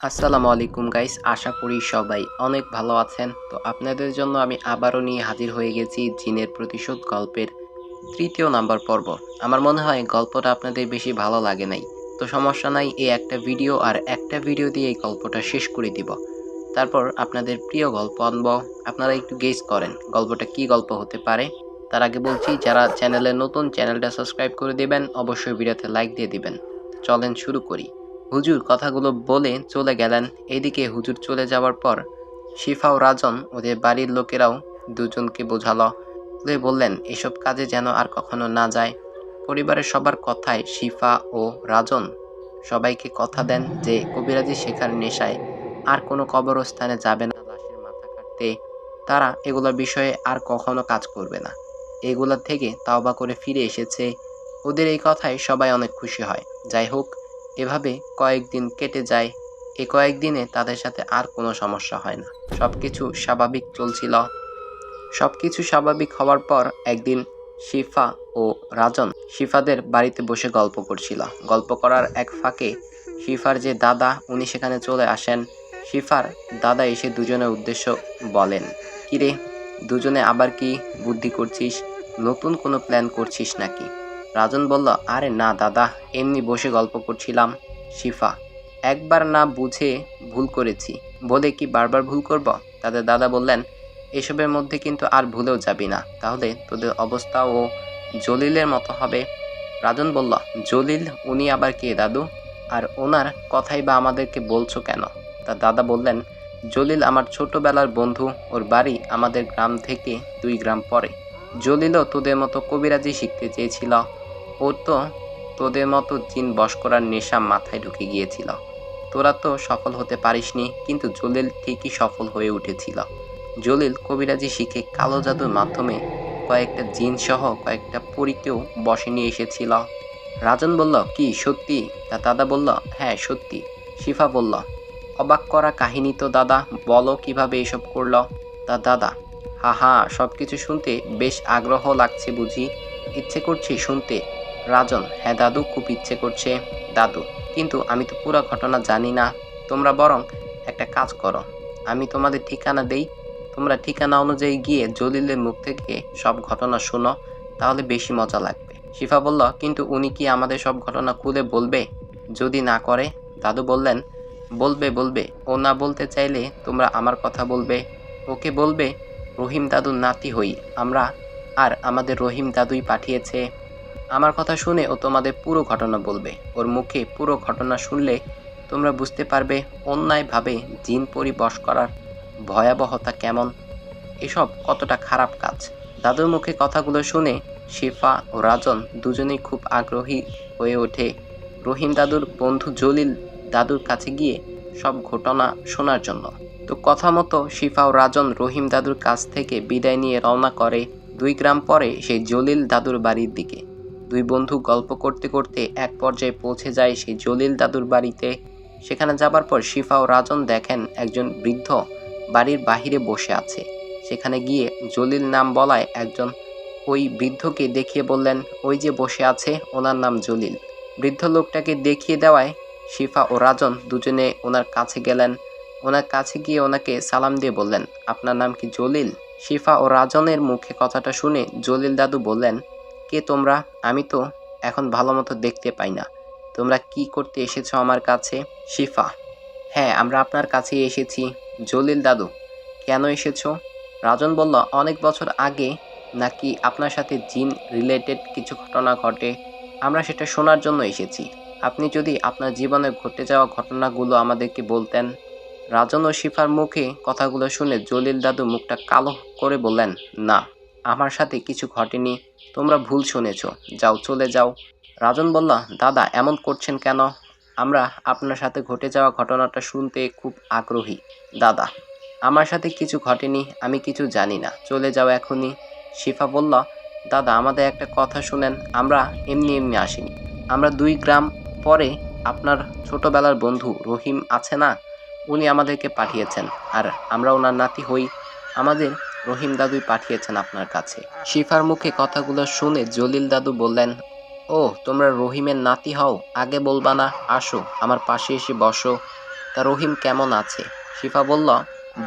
আসসালামু আলাইকুম গাইস, আশা করি সবাই অনেক ভালো আছেন। তো আপনাদের জন্য আমি আবারও নিয়ে হাজির হয়ে গেছি জিনের প্রতিশোধ গল্পের তৃতীয় নাম্বার পর্ব। আমার মনে হয় গল্পটা আপনাদের বেশি ভালো লাগে নাই। তো সমস্যা নাই, এই একটা ভিডিও আর একটা ভিডিও দিয়ে এই গল্পটা শেষ করে দিব। তারপর আপনাদের প্রিয় গল্প আনব। আপনারা একটু গেস করেন, গল্পটা কি গল্প হতে পারে? তার আগে বলছি, যারা চ্যানেলে নতুন, চ্যানেলটা সাবস্ক্রাইব করে দিবেন, অবশ্যই ভিডিওতে লাইক দিয়ে দিবেন। চলেন শুরু করি। হুজুর কথাগুলো বলে চলে গেলেন। এদিকে হুজুর চলে যাওয়ার পর শিফা ও রাজন ওদের বাড়ির লোকেরাও দুজনকে বোঝালো। ওদের বললেন, এসব কাজে যেন আর কখনো না যায়। পরিবারের সবার কথায় শিফা ও রাজন সবাইকে কথা দেন যে কবিরাজি শেখার নেশায় আর কোনো কবরস্থানে যাবে না, লাশের মাথা কাটতে। তারা এগুলোর বিষয়ে আর কখনো কাজ করবে না। এগুলোর থেকে তাওবা করে ফিরে এসেছে। ওদের এই কথায় সবাই অনেক খুশি হয়। যাই হোক এভাবে কয়েকদিন কেটে যায়। এ কয়েকদিনে তাদের সাথে আর কোনো সমস্যা হয় না। সব কিছু স্বাভাবিক চলছিল। সব কিছু স্বাভাবিক হওয়ার পর একদিন শিফা ও রাজন শিফাদের বাড়িতে বসে গল্প করছিল। গল্প করার এক ফাঁকে শিফার যে দাদা, উনি সেখানে চলে আসেন। শিফার দাদা এসে দুজনের উদ্দেশ্য বলেন, কিরে, দুজনে আবার কি বুদ্ধি করছিস? নতুন কোনো প্ল্যান করছিস নাকি? রাজন বলল, আরে না, দাদা, এমনি বসে গল্প করছিলাম। শিফা, একবার না বুঝে ভুল করেছি। বলে কি বারবার ভুল করব? তাদের দাদা বললেন, এসবের মধ্যে কিন্তু আর ভুলেও যাবি না। তাহলে তোদের অবস্থা ও জলিলের মতো হবে। রাজন বলল, জলিল, উনি আবার কে দাদু? আর ওনার কথাই বা আমাদেরকে বলছো কেন? তার দাদা বললেন, জলিল আমার ছোটবেলার বন্ধু, ওর বাড়ি আমাদের গ্রাম থেকে দুই গ্রাম পরে। জলিলও তোদের মতো কবিরাজি শিখতে চেয়েছিল। ও তো তোদের মতো জিন বশ করার নেশা মাথায় ঢুকে গিয়েছিল। তোরা তো সফল হতে পারিসনি, কিন্তু জলিল ঠিকই সফল হয়ে উঠেছিল। জলিল কবিরাজি শিখে কালো জাদুর মাধ্যমে কয়েকটা জিন সহ কয়েকটা পরীকেও বসে নিয়ে এসেছিল। রাজন বলল, কি, সত্যি? তা দাদা বলল হ্যাঁ সত্যি। শিফা বলল, অবাক করা কাহিনী তো দাদা, বলো কীভাবে এসব করল? তা দাদা হা হা সব কিছু শুনতে বেশ আগ্রহ লাগছে বুঝি। ইচ্ছে করছে শুনতে রাজন হ্যাঁ দাদু, খুব ইচ্ছে করছে। দাদু, কিন্তু আমি তো পুরো ঘটনা জানি না। তোমরা বরং একটা কাজ করো। আমি তোমাদের ঠিকানা দেই। তোমরা ঠিকানা অনুযায়ী গিয়ে জলিলের মুখ থেকে সব ঘটনা শোনো, তাহলে বেশি মজা লাগবে। শিফা বলল, কিন্তু উনি কি আমাদের সব ঘটনা খুলে বলবে? যদি না করে, দাদু বললেন, বলবে বলবে। ও না বলতে চাইলে তোমরা আমার কথা বলবে। ওকে বলবে, রহিম দাদুর নাতি হই। আমরা আর আমাদের রহিম দাদুই পাঠিয়েছে। আমার কথা শুনে ও তোমাদের পুরো ঘটনা বলবে। ওর মুখে পুরো ঘটনা শুনলে তোমরা বুঝতে পারবে অন্যায়ভাবে জিন পরি বশ করার ভয়াবহতা কেমন। এসব কতটা খারাপ কাজ। দাদুর মুখে কথাগুলো শুনে শিফা ও রাজন দুজনেই খুব আগ্রহী হয়ে ওঠে। রহিম দাদুর বন্ধু জলিল দাদুর কাছে গিয়ে সব ঘটনা শোনার জন্য। তো কথা মতো শিফা ও রাজন রহিম দাদুর কাছ থেকে বিদায় নিয়ে রওনা করে। দুই গ্রাম পরে সেই জলিল দাদুর বাড়ির দিকে। দুই বন্ধু গল্প করতে করতে এক পর্যায়ে পৌঁছে যায় সেই জলিল দাদুর বাড়িতে। সেখানে যাবার পর শিফা ও রাজন দেখেন একজন বৃদ্ধ বাড়ির বাহিরে বসে আছে। সেখানে গিয়ে জলিল নাম বলায় একজন। ওই বৃদ্ধকে দেখিয়ে বললেন, ওই যে বসে আছে, ওনার নাম জলিল। বৃদ্ধ লোকটাকে দেখিয়ে দেওয়ায় শিফা ও রাজন দুজনে ওনার কাছে গেলেন। ওনার কাছে গিয়ে ওনাকে সালাম দিয়ে বললেন, আপনার নাম কি জলিল? শিফা ও রাজনের মুখে কথাটা শুনে জলিল দাদু বললেন কে তোমরা? আমি তো এখন ভালো মতো দেখতে পাই না। তোমরা কি করতে এসেছ আমার কাছে? শিফা। হ্যাঁ আমরা আপনার কাছে এসেছি। জলিল দাদু, কেন এসেছ? রাজন বলল, অনেক বছর আগে নাকি আপনার সাথে জিন রিলেটেড কিছু ঘটনা ঘটে। আমরা সেটা শোনার জন্য এসেছি। আপনি যদি আপনার জীবনে ঘটে যাওয়া ঘটনাগুলো আমাদেরকে বলতেন। রাজন ও শিফার মুখে কথাগুলো শুনে জলিল দাদু মুখটা কালো করে বললেন, না। আমার সাথে কিছু ঘটেনি, তোমরা ভুল শুনেছ। যাও, চলে যাও। রাজন বলল, দাদা, এমন করছেন কেন? আমরা আপনার সাথে ঘটে যাওয়া ঘটনাটা শুনতে খুব আগ্রহী, দাদা। আমার সাথে কিছু ঘটেনি, আমি কিছু জানি না। চলে যাও এখনই। শিফা বলল, দাদা, আমাদের একটা কথা শুনেন, আমরা এমনি এমনি আসিনি। আমরা দুই গ্রাম পরে আপনার ছোটবেলার বন্ধু রহিম আছে না? উনি আমাদেরকে পাঠিয়েছেন, আর আমরা ওনার নাতি হই। আমাদের রহিম দাদুই পাঠিয়েছেন আপনার কাছে। শিফার মুখে কথাগুলো শুনে জলিল দাদু বললেন, ও, তোমরা রহিমের নাতি হও, আগে বলবা না, আসো, আমার পাশে এসে বসো। তা রহিম কেমন আছে? শিফা বলল,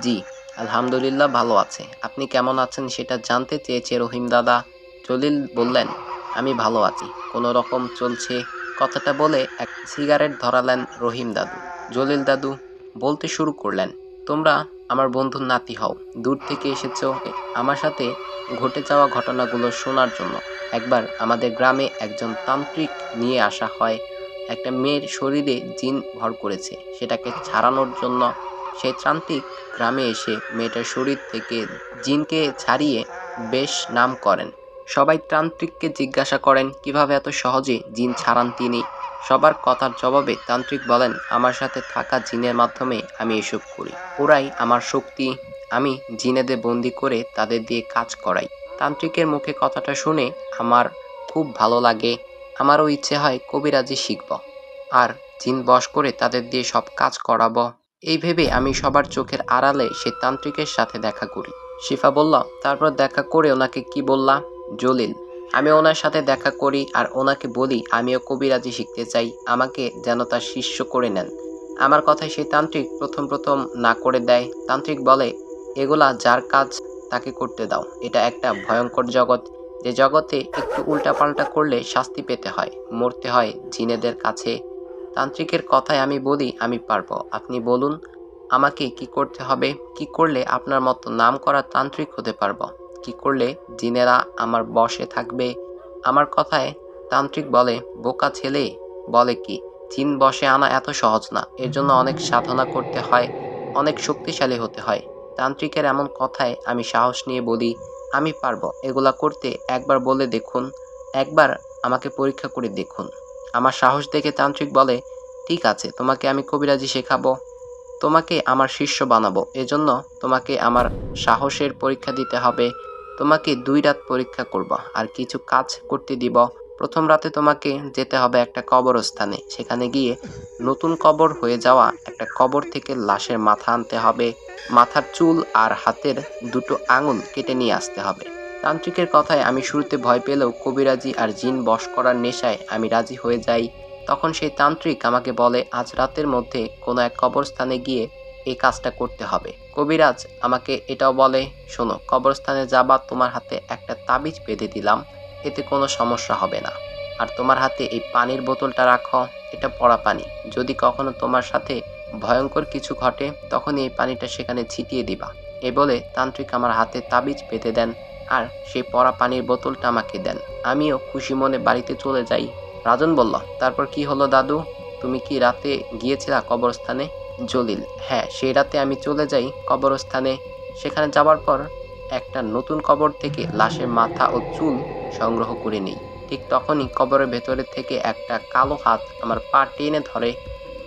জি, আলহামদুলিল্লাহ ভালো আছে। আপনি কেমন আছেন সেটা জানতে চেয়েছে রহিম দাদা। জলিল বললেন, আমি ভালো আছি, কোনো রকম চলছে? কথাটা বলে এক সিগারেট ধরালেন রহিম দাদু। জলিল দাদু বলতে শুরু করলেন, তোমরা আমার বন্ধুর নাতি হও, দূর থেকে এসেছ আমার সাথে ঘটে যাওয়া ঘটনাগুলো শোনার জন্য একবার আমাদের গ্রামে একজন তান্ত্রিক নিয়ে আসা হয়। একটা মেয়ের শরীরে জিন ভর করেছে, সেটাকে ছাড়ানোর জন্য সেই তান্ত্রিক গ্রামে এসে মেয়েটার শরীর থেকে জিনকে ছাড়িয়ে বেশ নাম করেন। সবাই তান্ত্রিককে জিজ্ঞাসা করেন, কীভাবে এত সহজে জিন ছাড়ান তিনি? সবার কথার জবাবে তান্ত্রিক বলেন, আমার সাথে থাকা জিনের মাধ্যমে আমি এসব করি। ওরাই আমার শক্তি। আমি জিনেদের বন্দি করে তাদের দিয়ে কাজ করাই। তান্ত্রিকের মুখে কথাটা শুনে আমার খুব ভালো লাগে। আমারও ইচ্ছে হয় কবিরাজি শিখব আর জিন বশ করে তাদের দিয়ে সব কাজ করাবো। এই ভেবে আমি সবার চোখের আড়ালে সে তান্ত্রিকের সাথে দেখা করি। শিফা বলল, তারপর দেখা করে ওনাকে কি বললাম জলিল আমি ওনার সাথে দেখা করি আর ওনাকে বলি, আমিও কবিরাজি শিখতে চাই, আমাকে যেন তার শিষ্য করে নেন। আমার কথায় সেই তান্ত্রিক প্রথম প্রথম না করে দেয়। তান্ত্রিক বলে, এগুলা যার কাজ, তাকে করতে দাও। এটা একটা ভয়ঙ্কর জগৎ। যে জগতে একটু উল্টাপাল্টা করলে শাস্তি পেতে হয়, মরতে হয় জিনেদের কাছে। তান্ত্রিকের কথায় আমি বলি, আমি পারব। আপনি বলুন, আমাকে কি করতে হবে? কি করলে আপনার মতো নাম করা তান্ত্রিক হতে পারব? কি করলে জিনেরা আমার বশে থাকবে? আমার কথায় তান্ত্রিক বলে, বোকা ছেলে। বলে কি, জিন বশে আনা এত সহজ না। এর জন্য অনেক সাধনা করতে হয়, অনেক শক্তিশালী হতে হয়। তান্ত্রিকের এমন কথায় আমি সাহস নিয়ে বলি, আমি পারব। এগুলা করতে একবার বলে দেখুন। একবার আমাকে পরীক্ষা করে দেখুন। আমার সাহস দেখে তান্ত্রিক বলে, ঠিক আছে, তোমাকে আমি কবিরাজি শেখাবো। তোমাকে আমার শিষ্য বানাবো। এজন্য তোমাকে আমার সাহসের পরীক্ষা দিতে হবে। তোমাকে দুই রাত পরীক্ষা করব আর কিছু কাজ করতে দিব। প্রথম রাতে তোমাকে যেতে হবে একটা কবরস্থানে। সেখানে গিয়ে নতুন কবর হয়ে যাওয়া একটা কবর থেকে লাশের মাথা আনতে হবে। মাথার চুল আর হাতের দুটো আঙুল কেটে নিয়ে আসতে হবে। তান্ত্রিকের কথায় আমি শুরুতে ভয় পেলেও কবিরাজি আর জিন বশ করার নেশায় আমি রাজি হয়ে যাই। তখন সেই তান্ত্রিক আমাকে বলে, আজ রাতের মধ্যে কোনো এক কবরস্থানে গিয়ে এই কাজটা করতে হবে। কবিরাজ, আমাকে এটাও বলে, শোনো, কবরস্থানে যাবা, তোমার হাতে একটা তাবিজ বেঁধে দিলাম, এতে কোনো সমস্যা হবে না। আর তোমার হাতে এই পানির বোতলটা রাখো, এটা পড়া পানি। যদি কখনো তোমার সাথে ভয়ঙ্কর কিছু ঘটে, তখনই এই পানিটা সেখানে ছিটিয়ে দিবা এ বলে তান্ত্রিক আমার হাতে তাবিজ বেঁধে দেন, আর সেই পড়া পানির বোতলটা আমাকে দেন। আমিও খুশি মনে বাড়িতে চলে যাই। রাজন বলল, তারপর কি হলো দাদু? তুমি কি রাতে গিয়েছিলা কবরস্থানে? জলিল। হ্যাঁ সেই রাতে আমি চলে যাই কবরস্থানে। সেখানে যাওয়ার পর একটা নতুন কবর থেকে লাশের মাথা ও চুল সংগ্রহ করে নিই। ঠিক তখনই কবরের ভেতরে থেকে একটা কালো হাত আমার পা টেনে ধরে।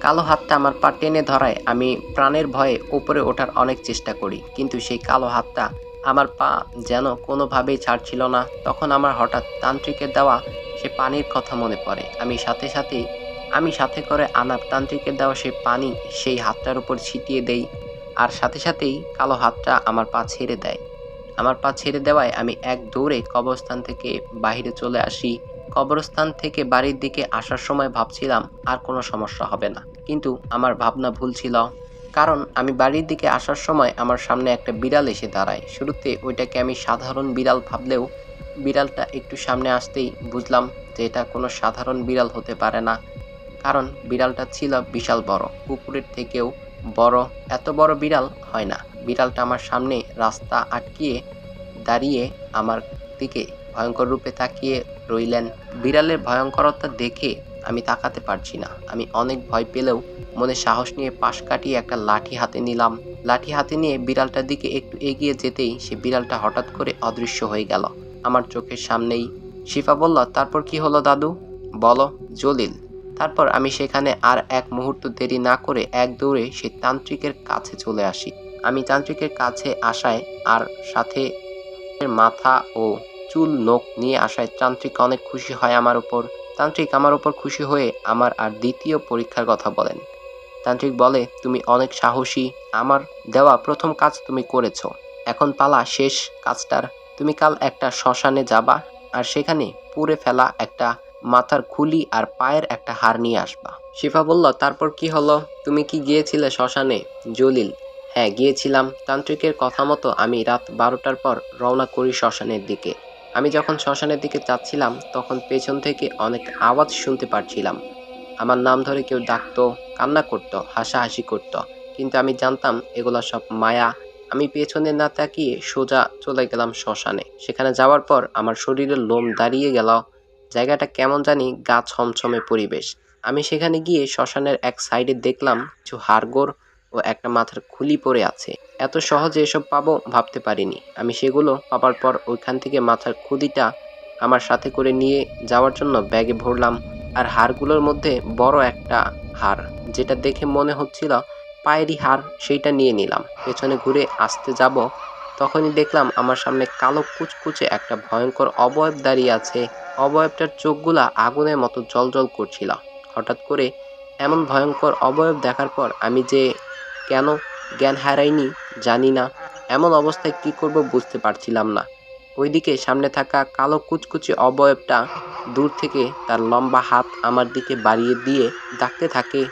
কালো হাতটা আমার পা টেনে ধরায় আমি প্রাণের ভয়ে উপরে ওঠার অনেক চেষ্টা করি, কিন্তু সেই কালো হাতটা আমার পা যেন কোনোভাবেই ছাড়ছিল না। তখন আমার হঠাৎ তান্ত্রিকের দেওয়া সে পানির কথা মনে পড়ে। আমি সাথে সাথেই আমি সাথে করে আনা তান্ত্রিকের দেওয়া সেই পানি সেই হাতটার উপর ছিটিয়ে দেই, আর সাথে সাথেই কালো হাতটা আমার পা ছেড়ে দেয়। আমার পা ছেড়ে দেওয়ায় আমি এক দৌড়ে কবরস্থান থেকে বাইরে চলে আসি। কবরস্থান থেকে বাড়ির দিকে আসার সময় ভাবছিলাম, আর কোনো সমস্যা হবে না। কিন্তু আমার ভাবনা ভুল ছিল, কারণ আমি বাড়ির দিকে আসার সময় আমার সামনে একটা বিড়াল এসে দাঁড়ায়। শুরুতে ওইটাকে আমি সাধারণ বিড়াল ভাবলেও বিড়ালটা একটু সামনে আসতেই বুঝলাম যে এটা কোনো সাধারণ বিড়াল হতে পারে না। কারণ বিড়ালটা ছিল বিশাল বড়। কুকুরের থেকেও বড়, এত বড় বিড়াল হয় না। বিড়ালটা আমার সামনে রাস্তা আটকিয়ে দাঁড়িয়ে আমার দিকে ভয়ঙ্কর রূপে তাকিয়ে রইলেন। বিড়ালের ভয়ঙ্করতা দেখে আমি তাকাতে পারছি না। আমি অনেক ভয় পেলেও মনে সাহস নিয়ে পাশ কাটিয়ে একটা লাঠি হাতে নিলাম। লাঠি হাতে নিয়ে বিড়ালটার দিকে একটু এগিয়ে যেতেই সে বিড়ালটা হঠাৎ করে অদৃশ্য হয়ে গেল। আমার চোখের সামনেই শিফা বলল, তারপর কি হলো দাদু? বলো, জলিল। তারপর আমি সেখানে আর এক মুহূর্ত দেরি না করে এক দৌড়ে সেই তান্ত্রিকের কাছে চলে আসি। আমি তান্ত্রিকের কাছে আসায় আর সাথে মাথা ও চুল নখ নিয়ে আসায় তান্ত্রিক অনেক খুশি হয় আমার উপর। তান্ত্রিক আমার উপর খুশি হয়ে আমার আর দ্বিতীয় পরীক্ষার কথা বলেন। তান্ত্রিক বলে, তুমি অনেক সাহসী। আমার দেওয়া প্রথম কাজ তুমি করেছ। এখন পালা, শেষ কাজটার। তুমি কাল একটা শ্মশানে যাবা আর সেখানে পুড়ে ফেলা একটা মাথার খুলি আর পায়ের একটা হার নিয়ে আসবা। শিফা বলল, তারপর কি হলো? তুমি কি গিয়েছিলে শ্মশানে? জলিল হ্যাঁ গিয়েছিলাম। তান্ত্রিকের কথা মতো আমি রাত বারোটার পর রওনা করি শ্মশানের দিকে। আমি যখন শ্মশানের দিকে যাচ্ছিলাম, তখন পেছন থেকে অনেক আওয়াজ শুনতে পারছিলাম। আমার নাম ধরে কেউ ডাকতো, কান্না করতো, হাসাহাসি করতো। কিন্তু আমি জানতাম, এগুলো সব মায়া। আমি পেছনে না তাকিয়ে সোজা চলে গেলাম শ্মশানে। সেখানে যাওয়ার পর আমার শরীরের লোম দাঁড়িয়ে গেল। জায়গাটা কেমন জানি গা ছমছমে পরিবেশ। আমি সেখানে গিয়ে শ্মশানের এক সাইডে দেখলাম কিছু হাড়গোড় ও একটা মাথার খুলি পড়ে আছে। এত সহজে এসব পাবো ভাবতে পারিনি। আমি সেগুলো পাবার পর ওইখান থেকে মাথার খুদিটা আমার সাথে করে নিয়ে যাওয়ার জন্য ব্যাগে ভরলাম আর হাড়গুলোর মধ্যে বড় একটা হাড়, যেটা দেখে মনে হচ্ছিল পায়েরই হাড়, সেইটা নিয়ে নিলাম। পেছনে ঘুরে আসতে যাব তখনই দেখলাম আমার সামনে কালো কুচকুচে একটা ভয়ঙ্কর অবয়ব দাঁড়িয়ে আছে। অবয়বটার চোখগুলা আগুনের মতো জলজল করছিল। হঠাৎ করে এমন ভয়ঙ্কর অবয়ব দেখার পর আমি যে কেন জ্ঞান হারাইনি জানি না। এমন অবস্থায় কি করব বুঝতে পারছিলাম না। ওইদিকে সামনে থাকা কালো কুচকুচে অবয়বটা দূর থেকে তার লম্বা হাত আমার দিকে বাড়িয়ে দিয়ে ডাকতে থাকে।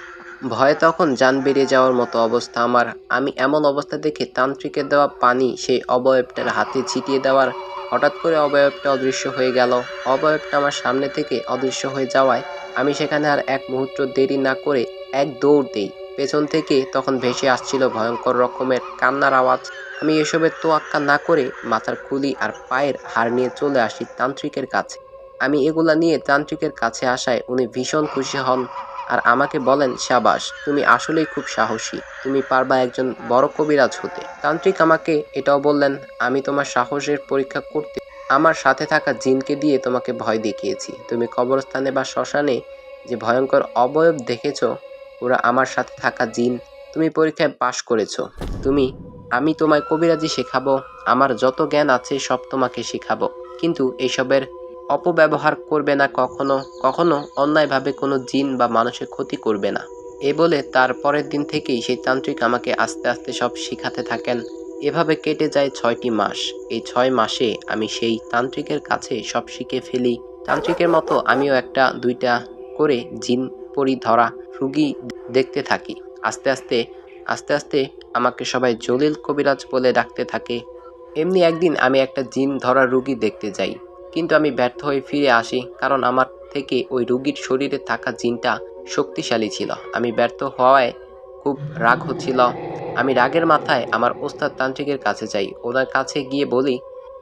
ভয়ে তখন যান বেরিয়ে যাওয়ার মতো অবস্থা আমার। আমি এমন অবস্থা দেখে তান্ত্রিকের দেওয়া পানি সেই অবয়বটার হাতে ছিটিয়ে দেওয়ার হঠাৎ করে অবয়বটা অদৃশ্য হয়ে গেল। অবয়বটা আমার সামনে থেকে অদৃশ্য হয়ে যাওয়ায় আমি সেখানে আর এক মুহূর্ত দেরি না করে এক দৌড় দিই। পেছন থেকে তখন ভেসে আসছিল ভয়ঙ্কর রকমের কান্নার আওয়াজ। আমি এসবের তোয়াক্কা না করে মাথার খুলি আর পায়ের হাড় নিয়ে চলে আসি তান্ত্রিকের কাছে। আমি এগুলা নিয়ে তান্ত্রিকের কাছে আসায় উনি ভীষণ খুশি হন। আর আমাকে বলেন শাবাস তুমি আসলেই খুব সাহসী। তুমি পারবা একজন বড় কবিরাজ হতে। তান্ত্রিক আমাকে এটাও বললেন, আমি তোমার সাহসের পরীক্ষা করতে, আমার সাথে থাকা জিনকে দিয়ে তোমাকে ভয় দেখিয়েছি। তুমি কবরস্থানে বা শ্মশানে যে ভয়ঙ্কর অবয়ব দেখেছ, ওরা আমার সাথে থাকা জিন, তুমি পরীক্ষায় পাশ করেছ। তুমি, আমি তোমায় কবিরাজি শেখাবো, আমার যত জ্ঞান আছে সব তোমাকে শেখাবো। কিন্তু এইসবের অপব্যবহার করবে না কখনো কখনো অন্যায়ভাবে কোনো জিন বা মানুষের ক্ষতি করবে না। এ বলে তার পরের দিন থেকেই সেই তান্ত্রিক আমাকে আস্তে আস্তে সব শিখাতে থাকেন। এভাবে কেটে যায় ছয়টি মাস। এই ছয় মাসে আমি সেই তান্ত্রিকের কাছে সব শিখে ফেলি। তান্ত্রিকের মতো আমিও একটা, দুইটা করে জিন পরি ধরা রুগী দেখতে থাকি। আস্তে আস্তে আস্তে আস্তে আমাকে সবাই জলিল কবিরাজ বলে ডাকতে থাকে। এমনি একদিন আমি একটা জিন ধরা রুগী দেখতে যাই। কিন্তু আমি ব্যর্থ হয়ে ফিরে আসি, কারণ আমার থেকে ওই রুগীর শরীরে থাকা জিনটা শক্তিশালী ছিল। আমি ব্যর্থ হওয়ায় খুব রাগ হচ্ছিল। আমি রাগের মাথায় আমার ওস্তাদ তান্ত্রিকের কাছে যাই। ওনার কাছে গিয়ে বলি,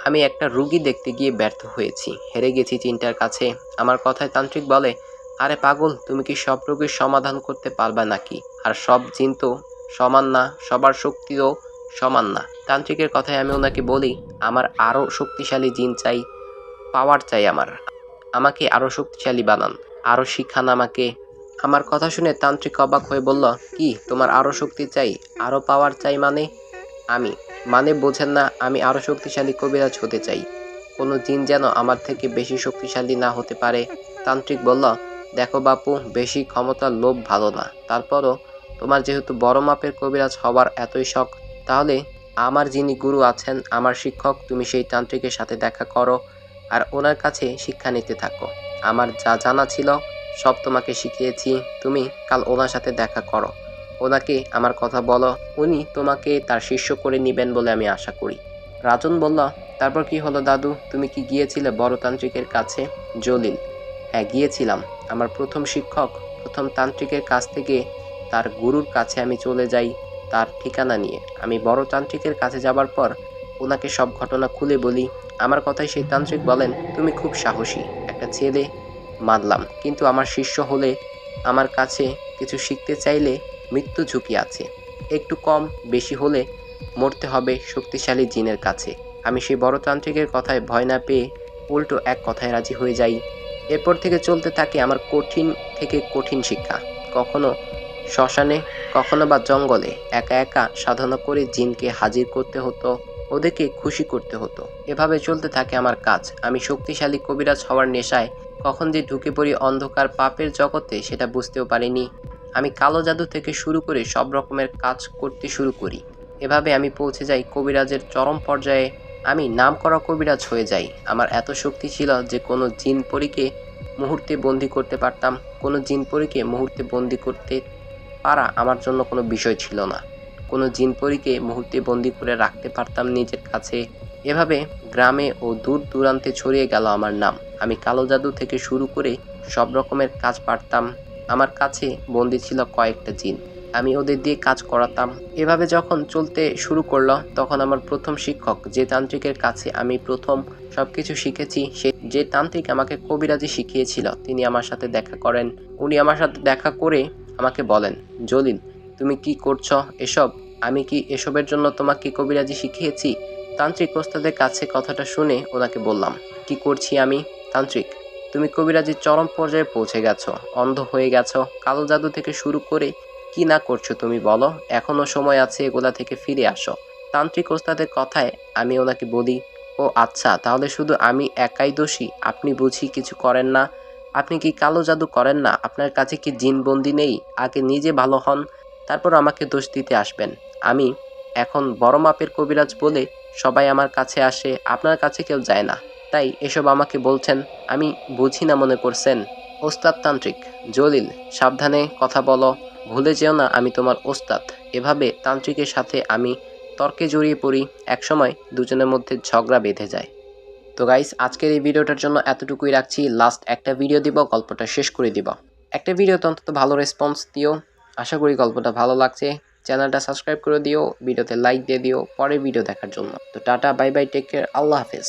আমি একটা রুগী দেখতে গিয়ে ব্যর্থ হয়েছি। হেরে গেছি চিন্তার কাছে। আমার কথায় তান্ত্রিক বলে, আরে পাগল, তুমি কি সব রোগীর সমাধান করতে পারবে নাকি? আর সব জিন তো সমান না, সবার শক্তিও সমান না। তান্ত্রিকের কথায় আমি ওনাকে বলি, আমার আরও শক্তিশালী জিন চাই। পাওয়ার চাই আমার। আমাকে আরও শক্তিশালী বানান। আরও শিখান আমাকে। আমার কথা শুনে তান্ত্রিক অবাক হয়ে বলল, কি, তোমার আরও শক্তি চাই? আরও পাওয়ার চাই মানে? আমি মানে বোঝেন না, আমি আরও শক্তিশালী কবিরাজ হতে চাই। কোনো দিন যেন আমার থেকে বেশি শক্তিশালী না হতে পারে। তান্ত্রিক বলল, দেখো বাপু, বেশি ক্ষমতার লোভ ভালো না। তারপরও তোমার যেহেতু বড় মাপের কবিরাজ হওয়ার এতই শখ, তাহলে আমার যিনি গুরু আছেন, আমার শিক্ষক, তুমি সেই তান্ত্রিকের সাথে দেখা করো। আর ওনার কাছে শিক্ষা নিতে থাকো। আমার যা জানা ছিল, সব তোমাকে শিখিয়েছি। তুমি কাল ওনার সাথে দেখা করো। ওনাকে আমার কথা বলো। উনি তোমাকে তার শিষ্য করে নেবেন বলে আমি আশা করি। রাজন বলল, তারপর কি হলো দাদু? তুমি কি গিয়েছিলে বড় তান্ত্রিকের কাছে? জলিল হ্যাঁ গিয়েছিলাম। আমার প্রথম শিক্ষক, প্রথম তান্ত্রিকের কাছ থেকে তার গুরুর কাছে আমি চলে যাই তার ঠিকানা নিয়ে। আমি বড় তান্ত্রিকের কাছে যাবার পর ওনাকে সব ঘটনা খুলে বলি। আমার কথায় সেই তান্ত্রিক বলেন, তুমি খুব সাহসী, একটা ছেলে, মানলাম। কিন্তু আমার শিষ্য হলে আমার কাছে কিছু শিখতে চাইলে মৃত্যু ঝুঁকি আছে। একটু কম, বেশি হলে মরতে হবে শক্তিশালী জিনের কাছে। আমি সেই বড় তান্ত্রিকের কথায় ভয় না পেয়ে উল্টো এক কথায় রাজি হয়ে যাই। এরপর থেকে চলতে থাকে আমার কঠিন থেকে কঠিন শিক্ষা। কখনো শ্মশানে, কখনো বা জঙ্গলে একা একা সাধনা করে জিনকে হাজির করতে হতো ওদেরকে খুশি করতে হতো। এভাবে চলতে থাকে আমার কাজ। আমি শক্তিশালী কবিরাজ হওয়ার নেশায় কখন যে ঢুকে পড়ি অন্ধকার পাপের জগতে, সেটা বুঝতেও পারিনি। আমি কালো জাদু থেকে শুরু করে সব রকমের কাজ করতে শুরু করি। এভাবে আমি পৌঁছে যাই কবিরাজের চরম পর্যায়ে। আমি নাম করা কবিরাজ হয়ে যাই। আমার এত শক্তি ছিল যে কোনো জিন পরীকে মুহূর্তে বন্দি করতে পারতাম। কোনো জিনপরীকে মুহূর্তে বন্দি করতে পারা আমার জন্য কোনো বিষয় ছিল না। কোনো জিনপরীকে মুহূর্তে বন্দি করে রাখতে পারতাম নিজের কাছে। এভাবে গ্রামে ও দূর দূরান্তে ছড়িয়ে গেল আমার নাম। আমি কালো জাদু থেকে শুরু করে সব রকমের কাজ পারতাম। আমার কাছে বন্দি ছিল কয়েকটা জিন। আমি ওদের দিয়ে কাজ করাতাম। এভাবে যখন চলতে শুরু করল, তখন আমার প্রথম শিক্ষক যে তান্ত্রিকের কাছে আমি প্রথম সব কিছু শিখেছি, সে যে তান্ত্রিক আমাকে কবিরাজি শিখিয়েছিল, তিনি আমার সাথে দেখা করেন। উনি আমার সাথে দেখা করে আমাকে বলেন, জলিল তুমি কি করছ? এসব? আমি কি এসবের জন্য তোমাকে কবিরাজি শিখিয়েছি? তান্ত্রিক ওস্তাদের কাছে কথাটা শুনে ওনাকে বললাম, কি করছি আমি? তান্ত্রিক, তুমি কবিরাজির চরম পর্যায়ে পৌঁছে গেছো, অন্ধ হয়ে গেছো, কালো জাদু থেকে শুরু করে কি না করছ তুমি বলো? এখনও সময় আছে এগুলা থেকে ফিরে আসো। তান্ত্রিক ওস্তাদের কথায় আমি ওনাকে বলি, ও আচ্ছা তাহলে শুধু আমি একাই দোষী? আপনি বুঝি কিছু করেন না? আপনি কি কালো জাদু করেন না? আপনার কাছে কি জিনবন্দি নেই? আগে নিজে ভালো হন। তারপর আমাকে দোষ দিতে আসবেন। আমি এখন বড় মাপের কবিরাজ বলে সবাই আমার কাছে আসে, আপনার কাছে কেউ যায় না। তাই এসব আমাকে বলছেন, আমি বুঝি না মনে করছেন। ওস্তাদ তান্ত্রিক, জলিল, সাবধানে কথা বলো, ভুলে যেও না আমি তোমার ওস্তাদ। এভাবে তান্ত্রিকের সাথে আমি তর্কে জড়িয়ে পড়ি, একসময় দুজনের মধ্যে ঝগড়া বেঁধে যায়। তো গাইস আজকের এই ভিডিওটার জন্য এতটুকুই রাখছি। লাস্ট একটা ভিডিও দিব, গল্পটা শেষ করে দিব। একটা ভিডিওতে অন্তত ভালো রেসপন্স দিও। আশা করি গল্পটা ভালো লাগছে। চ্যানেলটা সাবস্ক্রাইব করে দিও, ভিডিওতে লাইক দিয়ে দিও, পরের ভিডিও দেখার জন্য। তো tata bye bye take care আল্লাহ হাফেজ।